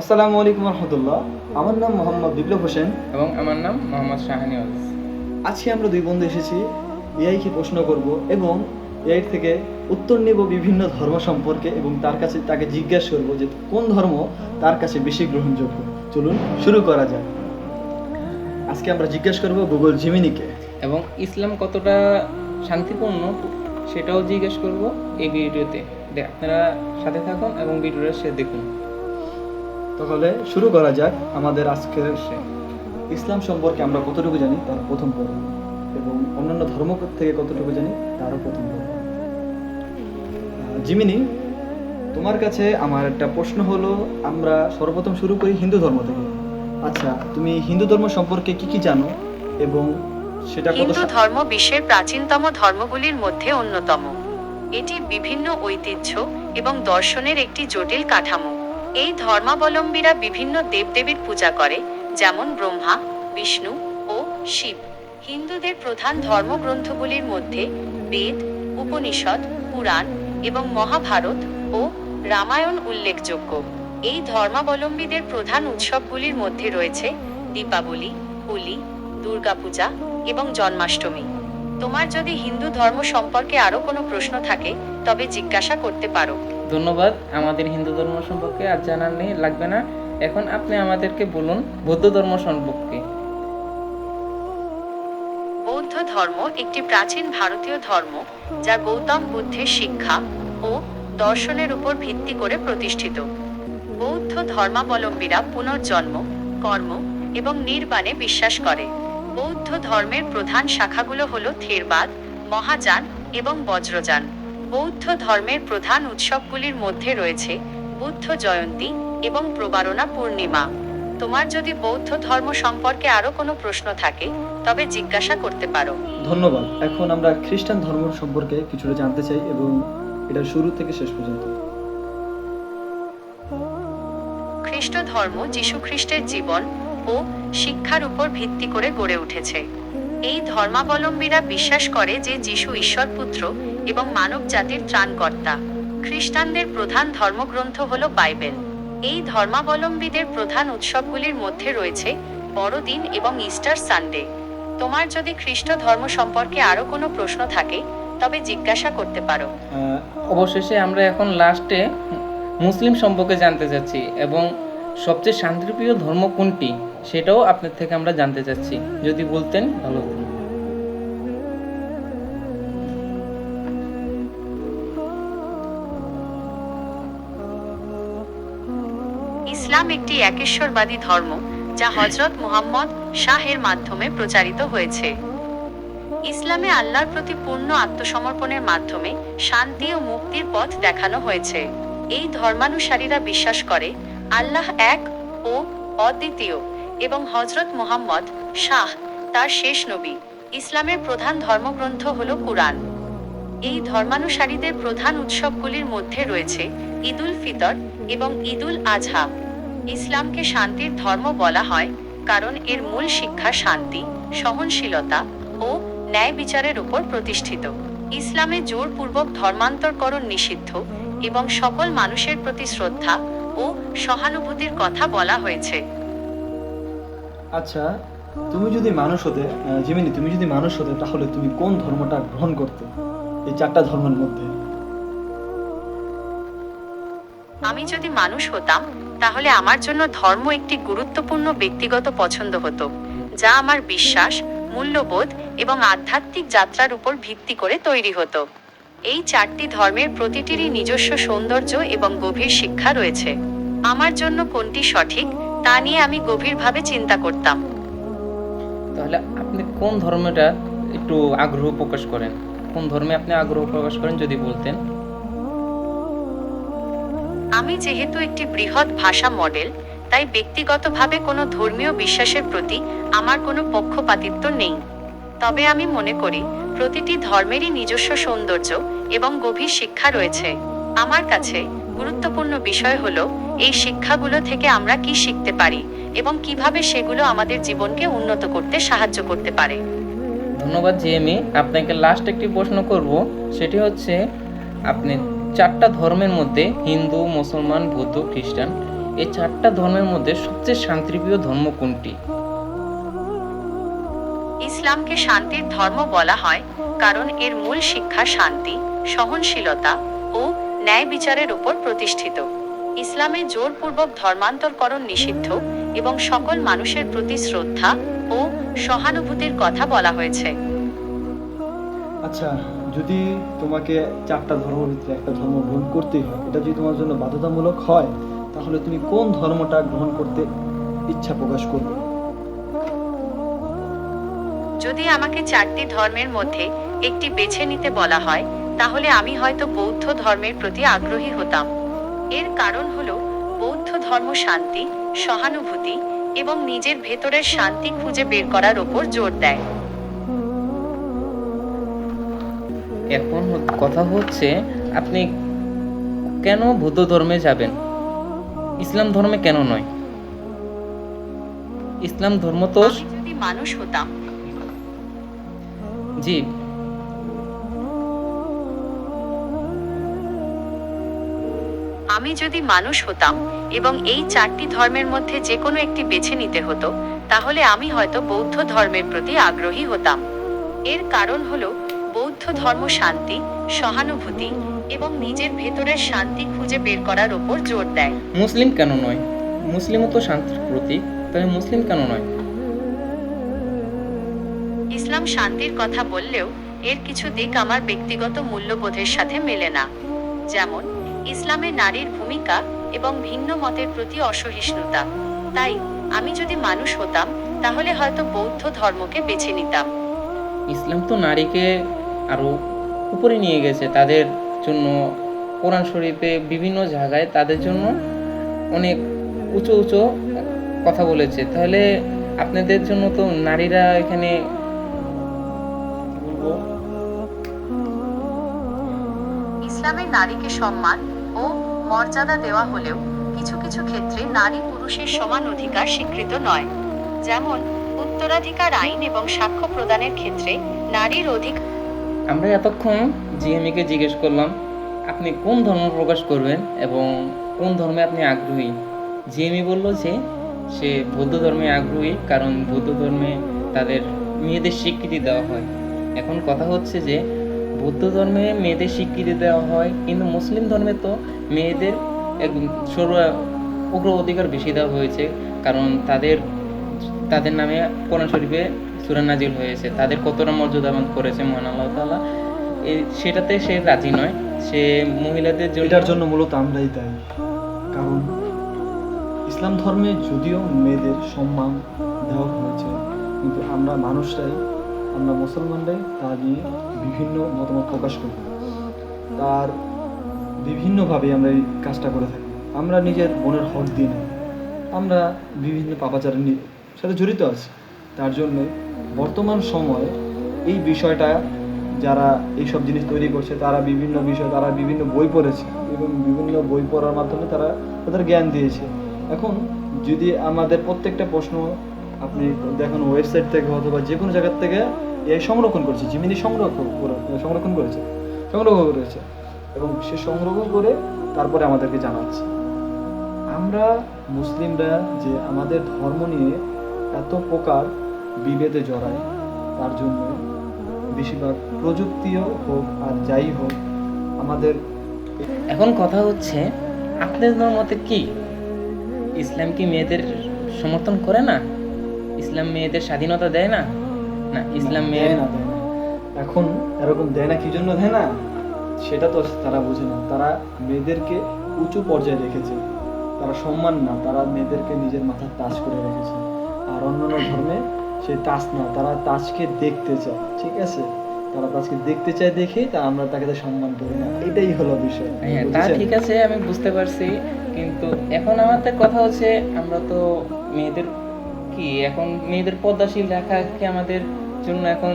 আসসালামু আলাইকুম রহমতুল্লাহ। আমার নাম মোহাম্মদ বিপ্লব হোসেন। এবং আমার নাম মোহাম্মদ শাহানি আজকে আমরা দুই বন্ধু এসেছি এআইকে প্রশ্ন করব এবং এআই থেকে উত্তর নেব বিভিন্ন ধর্ম সম্পর্কে এবং তার কাছে তাকে জিজ্ঞাসা করব যে কোন ধর্ম তার কাছে বেশি গ্রহণযোগ্য। চলুন শুরু করা যাক। আজকে আমরা জিজ্ঞাসা করব গুগল জিমিনিকে এবং ইসলাম কতটা শান্তিপূর্ণ সেটাও জিজ্ঞেস করব এই ভিডিওতে। আপনারা সাথে থাকুন এবং ভিডিওটা সে দেখুন। তাহলে শুরু করা যাক আমাদের আজকের সে। ইসলাম সম্পর্কে আমরা কতটুকু জানি তার প্রথম পর্ব এবং অন্যান্য ধর্ম থেকে কতটুকু জানি তারও প্রথম পর্ব। জিমিনি তোমার কাছে আমার একটা প্রশ্ন হলো আমরা সর্বপ্রথম শুরু করি হিন্দু ধর্ম থেকে। আচ্ছা তুমি হিন্দু ধর্ম সম্পর্কে কি কি জানো এবং সেটা হিন্দু ধর্ম বিশ্বের প্রাচীনতম ধর্মগুলির মধ্যে অন্যতম। এটি বিভিন্ন ঐতিহ্য এবং দর্শনের একটি জটিল কাঠামো। এই ধর্মাবলম্বীরা বিভিন্ন দেবদেবীর পূজা করে, যেমন ব্রহ্মা, বিষ্ণু ও শিব। হিন্দুদের প্রধান ধর্মগ্রন্থগুলির মধ্যে বেদ, উপনিষদ, পুরাণ এবং মহাভারত ও রামায়ণ উল্লেখযোগ্য। এই ধর্মাবলম্বীদের প্রধান উৎসবগুলির মধ্যে রয়েছে দীপাবলি, হোলি, দুর্গাপূজা এবং জন্মাষ্টমী। তোমার যদি হিন্দু ধর্ম সম্পর্কে আরও কোনো প্রশ্ন থাকে, তবে জিজ্ঞাসা করতে পারো। ধন্যবাদ। আমাদের হিন্দু ধর্ম সম্পর্কে আর জানার নেই, লাগবে না। এখন আপনি আমাদেরকে বলুন, বৌদ্ধ ধর্ম সম্পর্কে। বৌদ্ধ ধর্ম একটি প্রাচীন ভারতীয় ধর্ম যা গৌতম বুদ্ধের শিক্ষা ও দর্শনের উপর ভিত্তি করে প্রতিষ্ঠিত। বৌদ্ধ ধর্মাবলম্বীরা পুনর্জন্ম, কর্ম এবং নির্বাণে বিশ্বাস করে। বৌদ্ধ ধর্মের প্রধান শাখাগুলো হলো থেরবাদ, মহাযান এবং বজ্রযান। বৌদ্ধ ধর্মের প্রধান উৎসবগুলির মধ্যে রয়েছে বুদ্ধ জয়ন্তী এবং প্রবারণা পূর্ণিমা। তোমার যদি বৌদ্ধ ধর্ম সম্পর্কে আরও কোনো প্রশ্ন থাকে তবে জিজ্ঞাসা করতে পারো। ধন্যবাদ। এখন আমরা খ্রিস্টান ধর্ম সম্পর্কে কিছুটা জানতে চাই এবং এটা শুরু থেকে শেষ পর্যন্ত। খ্রিস্ট ধর্ম যীশু খ্রিস্টের জীবন ও শিক্ষার উপর ভিত্তি করে গড়ে উঠেছে। এই ধর্মাবলম্বীরা বিশ্বাস করে যে যীশু ঈশ্বর পুত্র এবং মানব জাতির ত্রাণকর্তা। খ্রিস্টানদের প্রধান ধর্মগ্রন্থ হল বাইবেল। এই ধর্মাবলম্বীদের প্রধান উৎসবগুলির মধ্যে রয়েছে বড়দিন এবং ইস্টার সানডে। তোমার যদি খ্রিস্ট ধর্ম সম্পর্কে আরও কোনো প্রশ্ন থাকে, তবে জিজ্ঞাসা করতে পারো। অবশেষে আমরা এখন লাস্টে মুসলিম সম্পর্কে জানতে চাচ্ছি এবং সবচেয়ে শান্তিপ্রিয় ধর্ম কোনটি? সেটাও আপনার থেকে আমরা জানতে চাচ্ছি। যদি বলতেন, ভালো হতো। ইসলাম একটি একেশ্বরবাদী ধর্ম, যা হজরত মুহাম্মদ শাহের মাধ্যমে প্রচারিত হয়েছে। ইসলামে আল্লাহর প্রতি পূর্ণ আত্মসমর্পণের মাধ্যমে শান্তি ও মুক্তির পথ দেখানো হয়েছে। এই ধর্মানুসারীরা বিশ্বাস করে, আল্লাহ এক ও অদ্বিতীয়। এবং হজরত মুহাম্মদ শাহ, তার শেষ নবী। ইসলামের প্রধান ধর্মগ্রন্থ হল কুরআন। এই ধর্মানুসারীদের প্রধান উৎসবগুলির মধ্যে রয়েছে ঈদুল ফিতর এবং ঈদুল আজহা ইসলামকে শান্তির ধর্ম বলা হয় কারণ এর মূল শিক্ষা শান্তি, সহনশীলতা ও ন্যায় বিচারের উপর প্রতিষ্ঠিত। ইসলামে জোরপূর্বক ধর্মান্তরকরণ নিষিদ্ধ এবং সকল মানুষের প্রতি শ্রদ্ধা ও সহানুভূতির কথা বলা হয়েছে। আচ্ছা তুমি যদি মানুষ হতে জিমিনি, তুমি যদি মানুষ হতে, তাহলে তুমি কোন ধর্মটা গ্রহণ করতে? এই চারটা ধর্মের মধ্যে। আমি যদি মানুষ হতাম, তাহলে আমার জন্য ধর্ম একটি গুরুত্বপূর্ণ ব্যক্তিগত পছন্দ হতো, যা আমার বিশ্বাস, মূল্যবোধ এবং আধ্যাত্মিক যাত্রার উপর ভিত্তি করে তৈরি হতো। এই চারটি ধর্মের প্রতিটিরই নিজস্ব সৌন্দর্য এবং গভীর শিক্ষা রয়েছে। আমার জন্য কোনটি সঠিক তা নিয়ে আমি গভীরভাবে চিন্তা করতাম। তাহলে আপনি কোন ধর্মটা একটু আগ্রহ প্রকাশ করেন? কোন ধর্মে আপনি আগ্রহ প্রকাশ করেন যদি বলতেন? আমি যেহেতু একটি বৃহৎ ভাষা মডেল তাই ব্যক্তিগতভাবে কোনো ধর্মীয় বিশ্বাসের প্রতি আমার কোনো পক্ষপাতিত্ব নেই। তবে আমি মনে করি প্রতিটি ধর্মেরই নিজস্ব সৌন্দর্য এবং গভীর শিক্ষা রয়েছে। আমার কাছে গুরুত্বপূর্ণ বিষয় হলো এই শিক্ষাগুলো থেকে আমরা কি শিখতে পারি এবং কীভাবে সেগুলো আমাদের জীবনকে উন্নত করতে সাহায্য করতে পারে। ধন্যবাদ জিএমই আপনাকে লাস্ট একটি প্রশ্ন করব সেটি হচ্ছে আপনি চারটা ধর্মের মধ্যে হিন্দু মুসলমান বৌদ্ধ খ্রিস্টান এই চারটা ধর্মের মধ্যে সবচেয়ে শান্তিপ্রিয় ধর্ম কোনটি? ইসলামকে শান্তির ধর্ম বলা হয় কারণ এর মূল শিক্ষা শান্তি সহনশীলতা ন্যায় বিচারের উপর প্রতিষ্ঠিত। ইসলামে জোরপূর্বক ধর্মান্তরকরণ নিষিদ্ধ এবং সকল মানুষের প্রতি শ্রদ্ধা ও সহানুভূতির কথা বলা হয়েছে। আচ্ছা যদি তোমাকে চারটা ধর্মের ভিতরে একটা ধর্ম গ্রহণ করতেই হয় এটা যদি তোমার জন্য বাধ্যতামূলক হয় তাহলে তুমি কোন ধর্মটা গ্রহণ করতে ইচ্ছা প্রকাশ করবে? যদি আমাকে চারটি ধর্মের মধ্যে একটি বেছে নিতে বলা হয় তাহলে আমি হয়তো বৌদ্ধ ধর্মের প্রতি আগ্রহী হতাম। এর কারণ হলো বৌদ্ধ ধর্ম শান্তি সহানুভূতি এবং নিজের ভেতরের শান্তি খুঁজে বের করার ওপর জোর দেয়। এখন কথা হচ্ছে আপনি কেন বৌদ্ধ ধর্মে যাবেন? ইসলাম ধর্মে কেন নয়? ইসলাম ধর্ম তো যদি মানুষ হতাম। জি আমি যদি মানুষ হতাম এবং এই চারটি ধর্মের মধ্যে যে কোনো একটি বেছে নিতে হতো তাহলে আমি হয়তো বৌদ্ধ ধর্মের প্রতি আগ্রহী হতাম। এর কারণ হলো বৌদ্ধ ধর্ম শান্তি সহানুভূতি এবং নিজের ভেতরের শান্তি খুঁজে বের করার ওপর জোর দেয়। মুসলিম কেন নয়? মুসলিমও তো শান্তির প্রতীক তবে মুসলিম কেন নয়? ইসলাম শান্তির কথা বললেও এর কিছু দিক আমার ব্যক্তিগত মূল্যবোধের সাথে মেলে না। যেমন ইসলামে নারীর ভূমিকা এবং ভিন্ন মতের প্রতি অসহিষ্ণুতা। তাই আমি যদি মানুষ হতাম তাহলে হয়তো বৌদ্ধ ধর্মকে বেছে নিতাম। ইসলাম তো নারীকে আরও উপরে নিয়ে গেছে তাদের জন্য কোরআন শরীফে বিভিন্ন জায়গায় তাদের জন্য অনেক উঁচু উঁচু কথা বলেছে। তাহলে আপনাদের জন্য তো নারীরা এখানে ইসলামের নারীকে সম্মান মর্যাদা দেওয়া হলেও কিছু কিছু ক্ষেত্রে নারী পুরুষের সমান অধিকার স্বীকৃত নয়। যেমন, উত্তরাধিকার আইন এবং সাক্ষ্য প্রদানের ক্ষেত্রে নারীর অধিকার আমরা এতক্ষণ জিএমইকে জিজ্ঞেস করলাম, আপনি কোন ধর্ম প্রকাশ করবেন এবং কোন ধর্মে আপনি আগ্রহী? জিএমই বলল যে, সে বৌদ্ধ ধর্মে আগ্রহী কারণ বৌদ্ধ ধর্মে তাদের মেয়েদের স্বীকৃতি দেওয়া হয়। এখন কথা হচ্ছে যে বৌদ্ধ ধর্মে মেয়েদের স্বীকৃতি দেওয়া হয়, কিন্তু মুসলিম ধর্মে তো মেয়েদের সর্ব উগ্র অধিকার বেশি দেওয়া হয়েছে, কারণ তাদের তাদের নামে কোরআন শরীফে সুরা নাজিল হয়েছে। তাদের কতটা মর্যাদাবান করেছে, মহান আল্লাহ এই সেটাতে সে রাজি নয়। সে মহিলাদের এটার জন্য মূলত আমরাই দায়ী। কারণ ইসলাম ধর্মে যদিও মেয়েদের সম্মান দেওয়া হয়েছে, কিন্তু আমরা মানুষরাই আমরা মুসলমানরাই তা নিয়ে বিভিন্ন মতামত প্রকাশ করি। তার বিভিন্নভাবে আমরা এই কাজটা করে থাকি। আমরা নিজের বোনের হক দিই না আমরা বিভিন্ন পাপাচারের সাথে জড়িত আছি। তার জন্য বর্তমান সময়ে এই বিষয়টা যারা এইসব জিনিস তৈরি করছে, তারা বিভিন্ন বিষয়, তারা বিভিন্ন বই পড়েছে এবং বিভিন্ন বই পড়ার মাধ্যমে তারা তাদের জ্ঞান দিয়েছে। এখন যদি আমাদের প্রত্যেকটা প্রশ্ন আপনি দেখুন ওয়েবসাইট থেকে অথবা যে কোনো জায়গার থেকে এই সংরক্ষণ করেছে, জিমিনি সংরক্ষণ সংরক্ষণ করেছে, সংগ্রহ করেছে এবং সে সংগ্রহ করে তারপরে আমাদেরকে জানাচ্ছে। আমরা মুসলিমরা যে আমাদের ধর্ম নিয়ে এত প্রকার বিভেদে জড়ায় তার জন্য বেশিরভাগ প্রযুক্তিও হোক আর যাই হোক, আমাদের এখন কথা হচ্ছে, আপনাদের মতে কি? ইসলাম কি মেয়েদের সমর্থন করে না? ইসলাম মেয়েদের স্বাধীনতা দেয় না? না ইসলাম মেয়ের না দেয় না। এখন এরকম দেয় না কি জন্য দেয় না? সেটা তো তারা বোঝে না। তারা মেয়েদেরকে উঁচু পর্যায়ে রেখেছে। তারা সম্মান না তারা মেয়েদেরকে নিজের মাথার তাজ করে রেখেছে। আর অন্যান্য ধর্মে সে তাজ না তারা তাজকে দেখতে চায় ঠিক আছে? তারা তাজকে দেখতে চায় দেখেই তা আমরা তাকে সম্মান করি না। এটাই হলো বিষয় হ্যাঁ তা ঠিক আছে আমি বুঝতে পারছি কিন্তু এখন আমাদের কথা হচ্ছে আমরা তো মেয়েদের কি? এখন মেয়েদের পদ্মাশীল রাখা কি আমাদের জন্য এখন